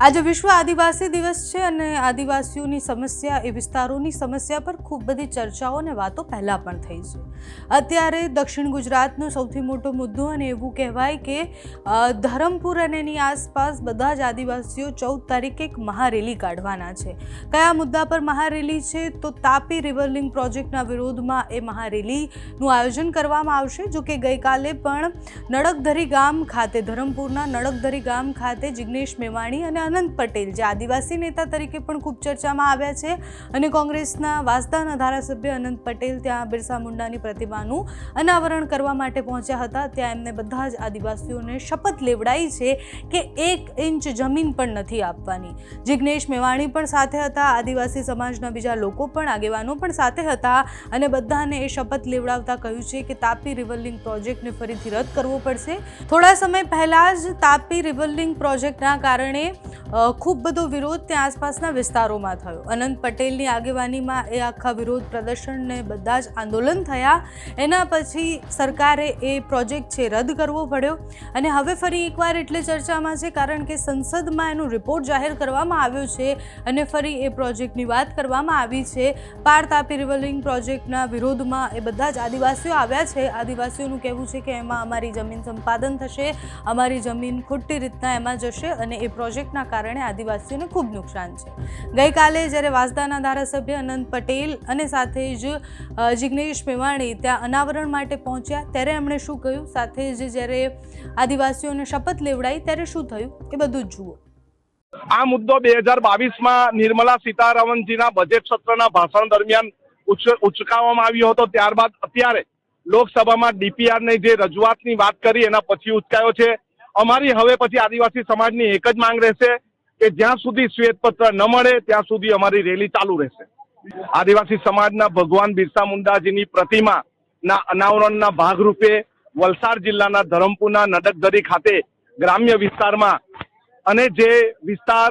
આજે વિશ્વ આદિવાસી દિવસ છે અને આદિવાસીઓની સમસ્યા એ વિસ્તારોની સમસ્યા પર ખૂબ બધી ચર્ચાઓ અને વાતો પહેલાં પણ થઈ છે. અત્યારે દક્ષિણ ગુજરાતનો સૌથી મોટો મુદ્દો અને એવું કહેવાય કે ધરમપુર અને એની આસપાસ બધા જ આદિવાસીઓ ચૌદ તારીખે એક મહારેલી કાઢવાના છે. કયા મુદ્દા પર મહારેલી છે? તો તાપી રિવરલિંગ પ્રોજેક્ટના વિરોધમાં એ મહારેલીનું આયોજન કરવામાં આવશે, જો કે ગઈકાલે પણ નડકધરી ગામ ખાતે, ધરમપુરના નડકધરી ગામ ખાતે જિગ્નેશ મેવાણી અને અનંત પટેલ, જે આદિવાસી નેતા તરીકે પણ ખૂબ ચર્ચામાં આવ્યા છે અને કોંગ્રેસના વાસદાના ધારાસભ્ય અનંત પટેલ, ત્યાં બિરસા મુંડાની પ્રતિમાનું અનાવરણ કરવા માટે પહોંચ્યા હતા. ત્યાં એમને બધા જ આદિવાસીઓને શપથ લેવડાઈ છે કે એક ઇંચ જમીન પણ નથી આપવાની. જિગ્નેશ મેવાણી પણ સાથે હતા. આદિવાસી સમાજના બીજા લોકો પણ, આગેવાનો પણ સાથે હતા અને બધાને એ શપથ લેવડાવતા કહ્યું છે કે તાપી રિવરલિંગ પ્રોજેક્ટને ફરીથી રદ કરવો પડશે. થોડા સમય પહેલાં જ તાપી રિવરલિંગ પ્રોજેક્ટના કારણે ખૂબ બધો વિરોધ ત્યાં આસપાસના વિસ્તારોમાં થયો. અનંત પટેલની આગેવાનીમાં એ આખા વિરોધ પ્રદર્શનને બધા જ આંદોલન થયા. એના પછી સરકારે એ પ્રોજેક્ટ છે, રદ કરવો પડ્યો. અને હવે ફરી એકવાર એટલે ચર્ચામાં છે, કારણ કે સંસદમાં એનો રિપોર્ટ જાહેર કરવામાં આવ્યો છે અને ફરી એ પ્રોજેક્ટની વાત કરવામાં આવી છે. પાર તાપી રિવલિંગ પ્રોજેક્ટના વિરોધમાં એ બધા જ આદિવાસીઓ આવ્યા છે. આદિવાસીઓનું કહેવું છે કે એમાં અમારી જમીન સંપાદન થશે, અમારી જમીન ખોટી રીતના એમાં જશે અને એ પ્રોજેક્ટના કારણે આદિવાસીઓને ખૂબ નુકસાન છે. ગઈકાલે જ્યારે વાસદાના ધારાસભ્ય અનંત પટેલ અને સાથે જ જિગ્નેશ મેવાણી ત્યાં અનાવરણ માટે પહોંચ્યા, ત્યારે એમણે શું કહ્યું? સાથે જ જ્યારે આદિવાસીઓને શપથ લેવડાઈ, ત્યારે શું થયું? એ બધું જ જુઓ. આ મુદ્દો બે હજાર બાવીસમાં નિર્મલા સીતારામનજીના બજેટ સત્રના ભાષણ દરમિયાન ઉચકાવવામાં આવ્યો હતો. ત્યારબાદ અત્યારે લોકસભામાં ડીપીઆરની જે રજૂઆતની વાત કરી, એના પછી ઉચકાયો છે. અમારી હવે પછી આદિવાસી સમાજની એક જ માંગ રહેશે કે જ્યાં સુધી શ્વેતપત્ર ન મળે, ત્યાં સુધી અમારી રેલી ચાલુ રહેશે. આદિવાસી સમાજના ભગવાન બિરસા મુંડાજીની પ્રતિમા ના અનાવરણના ભાગરૂપે વલસાડ જિલ્લાના ધરમપુરના નડકદરી ખાતે ગ્રામ્ય વિસ્તારમાં અને જે વિસ્તાર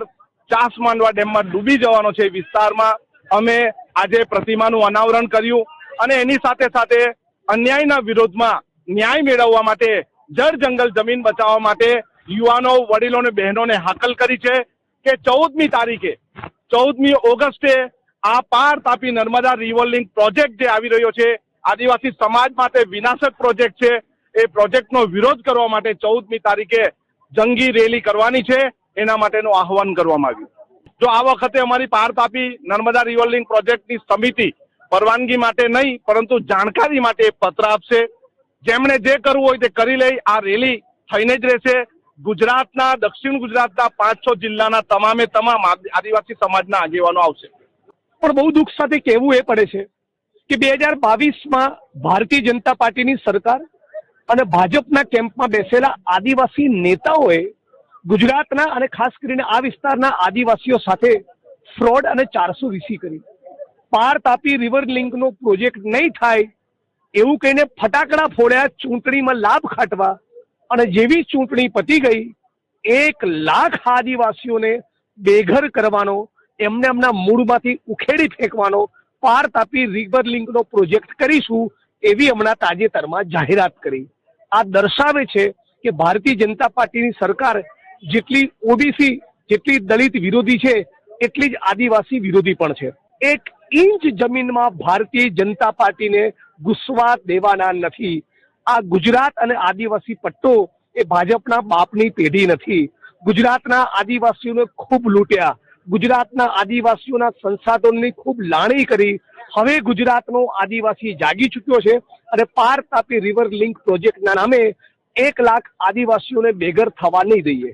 ચાસ માંડવા ડેમમાં ડૂબી જવાનો છે, એ વિસ્તારમાં અમે આજે પ્રતિમાનું અનાવરણ કર્યું અને એની સાથે સાથે અન્યાયના વિરોધમાં ન્યાય મેળવવા માટે જળ જંગલ જમીન બચાવવા માટે યુવાનો, વડીલો અને બહેનોને હાકલ કરી છે. કે ચૌદમી તારીખે, ચૌદમી ઓગસ્ટે આ પાર તાપી નર્મદા રિવર પ્રોજેક્ટ જે આવી રહ્યો છે, આદિવાસી સમાજ માટે વિનાશક પ્રોજેક્ટ છે, એ પ્રોજેક્ટનો વિરોધ કરવા માટે ચૌદમી તારીખે જંગી રેલી કરવાની છે, એના માટેનું આહવાન કરવામાં આવ્યું. જો આ વખતે અમારી પાર તાપી નર્મદા રિવર પ્રોજેક્ટની સમિતિ પરવાનગી માટે નહીં, પરંતુ જાણકારી માટે પત્ર આપશે. જેમણે જે કરવું હોય તે કરી લે આ રેલી થઈને જ રહેશે. ગુજરાતના, દક્ષિણ ગુજરાતના પાંચ છ જિલ્લાના તમામે તમામ આદિવાસી સમાજના આગેવાનો આવશે. પણ બહુ દુઃખ સાથે કહેવું એ પડે છે કે બે હજાર બાવીસમાં ભારતીય જનતા પાર્ટીની સરકાર અને ભાજપના કેમ્પમાં બેસેલા આદિવાસી નેતાઓએ ગુજરાતના અને ખાસ કરીને આ વિસ્તારના આદિવાસીઓ સાથે ફ્રોડ અને ચારસો વીસી કરી. પાર તાપી રિવર લિંકનો પ્રોજેક્ટ નહીં થાય એવું કહીને ફટાકડા ફોડ્યા, ચૂંટણીમાં લાભ ખાટવા અને જેવી ચૂંટણી પતી ગઈ, એક લાખ આદિવાસીઓને બેઘર કરવાનો, એમને એમના મૂળમાંથી ઉખેડી ફેંકવાનો, પાર તાપી રિવર લિંકનો પ્રોજેક્ટ કરીશું એવી હમણાં તાજેતરમાં જાહેરાત કરી. આ દર્શાવે છે કે ભારતીય જનતા પાર્ટીની સરકાર જેટલી ઓબીસી, જેટલી દલિત વિરોધી છે, એટલી જ આદિવાસી વિરોધી પણ છે. એક ઇંચ જમીનમાં ભારતીય જનતા પાર્ટીને ઘૂસવા દેવાના નથી. આ ગુજરાત અને આદિવાસી પટ્ટો એ ભાજપના બાપની પેઢી નથી. ગુજરાતના આદિવાસીઓને ખૂબ લૂંટ્યા. ગુજરાતના આદિવાસીઓના સંસાધનોની ખૂબ લાણી કરી. હવે ગુજરાતનો આદિવાસી જાગી ચૂક્યો છે અને પાર તાપી રિવર લિંક પ્રોજેક્ટના નામે એક લાખ આદિવાસીઓને બેઘર થવા નહીં દઈએ.